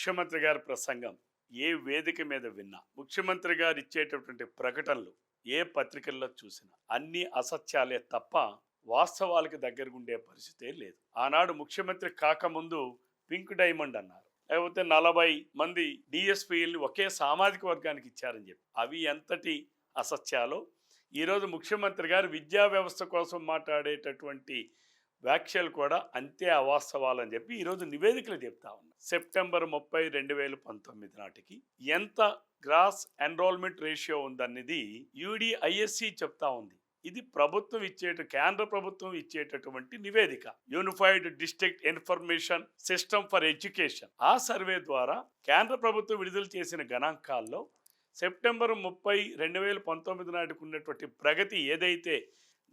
ముఖ్యమంత్రి గారి ప్రసంగం ఏ వేదిక మీద విన్నా ముఖ్యమంత్రి గారు ఇచ్చేటటువంటి ప్రకటనలు ఏ పత్రికల్లో చూసినా అన్ని అసత్యాలే తప్ప వాస్తవాలకు దగ్గరగా ఉండే పరిస్థితే లేదు. ఆనాడు ముఖ్యమంత్రి కాకముందు పింక్ డైమండ్ అన్నారు. లేకపోతే నలభై మంది డిఎస్పీల్ని ఒకే సామాజిక వర్గానికి ఇచ్చారని చెప్పి. అవి ఎంతటి అసత్యాలో? ఈరోజు ముఖ్యమంత్రి గారు విద్యా వ్యవస్థ కోసం మాట్లాడేటటువంటి వ్యాఖ్యలు కూడా అంతే అవాస్తవాలని చెప్పి ఈరోజు నివేదికలు చెప్తా ఉన్నారు సెప్టెంబర్ ముప్పై రెండు వేల పంతొమ్మిది నాటికి ఎంత గ్రాస్ ఎన్రోల్మెంట్ రేషియో ఉందన్నది యూడిఐఎస్సి చెప్తా ఉంది. ఇది ప్రభుత్వం ఇచ్చేట కేంద్ర ప్రభుత్వం ఇచ్చేటటువంటి నివేదిక. Unified district information system for education ఆ సర్వే ద్వారా కేంద్ర ప్రభుత్వం విడుదల చేసిన గణాంకాల్లో సెప్టెంబర్ ముప్పై రెండు వేల పంతొమ్మిది నాటికి ఉన్నటువంటి ప్రగతి ఏదైతే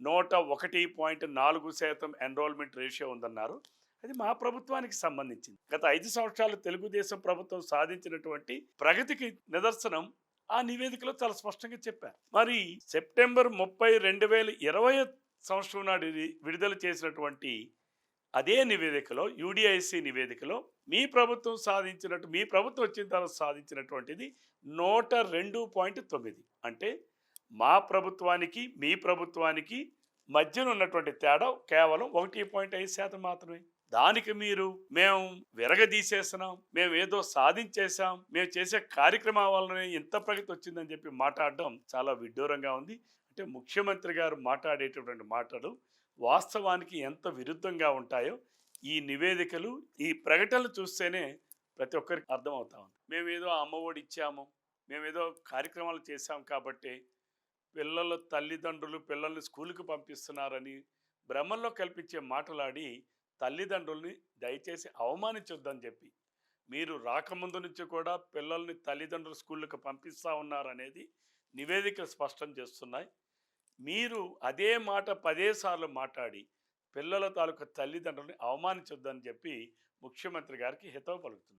నూట ఒకటి పాయింట్ నాలుగు శాతం ఎన్రోల్మెంట్ రేషియో ఉందన్నారు. అది మా ప్రభుత్వానికి సంబంధించింది. గత ఐదు సంవత్సరాలు తెలుగుదేశం ప్రభుత్వం సాధించినటువంటి ప్రగతికి నిదర్శనం ఆ నివేదికలో చాలా స్పష్టంగా చెప్పారు. మరి సెప్టెంబర్ ముప్పై రెండు వేల ఇరవై సంవత్సరం నాడు విడుదల చేసినటువంటి అదే నివేదికలో యూడిఐసి నివేదికలో మీ ప్రభుత్వం సాధించినట్టు మీ ప్రభుత్వం వచ్చిన తర్వాత సాధించినటువంటిది నూట రెండు పాయింట్ తొమ్మిది. అంటే మా ప్రభుత్వానికి మీ ప్రభుత్వానికి మధ్యన ఉన్నటువంటి తేడా కేవలం ఒకటి పాయింట్ ఐదు శాతం మాత్రమే. దానికి మీరు మేము విరగదీసేస్తున్నాం మేము ఏదో సాధించేసాం మేము చేసే కార్యక్రమాల వల్లనే ఇంత ప్రగతి వచ్చిందని చెప్పి మాట్లాడడం చాలా విడ్డూరంగా ఉంది. అంటే ముఖ్యమంత్రి గారు మాట్లాడేటటువంటి మాటలు వాస్తవానికి ఎంత విరుద్ధంగా ఉంటాయో ఈ నివేదికలు ఈ ప్రకటనలు చూస్తేనే ప్రతి ఒక్కరికి అర్థమవుతా ఉంది. మేము ఏదో అమ్మఒడి ఇచ్చాము మేము ఏదో కార్యక్రమాలు చేశాం కాబట్టి పిల్లల తల్లిదండ్రులు పిల్లల్ని స్కూల్కి పంపిస్తున్నారని భ్రమంలో కల్పించే మాటలాడి తల్లిదండ్రుల్ని దయచేసి అవమానించొద్దని చెప్పి మీరు రాకముందు నుంచి కూడా పిల్లల్ని తల్లిదండ్రులు స్కూళ్ళకి పంపిస్తూ ఉన్నారనేది నివేదికలు స్పష్టం చేస్తున్నాయి. మీరు అదే మాట పదేసార్లు మాట్లాడి పిల్లల తాలూకు తల్లిదండ్రుల్ని అవమానించొద్దని చెప్పి ముఖ్యమంత్రి గారికి హితవు పలుకుతుంది.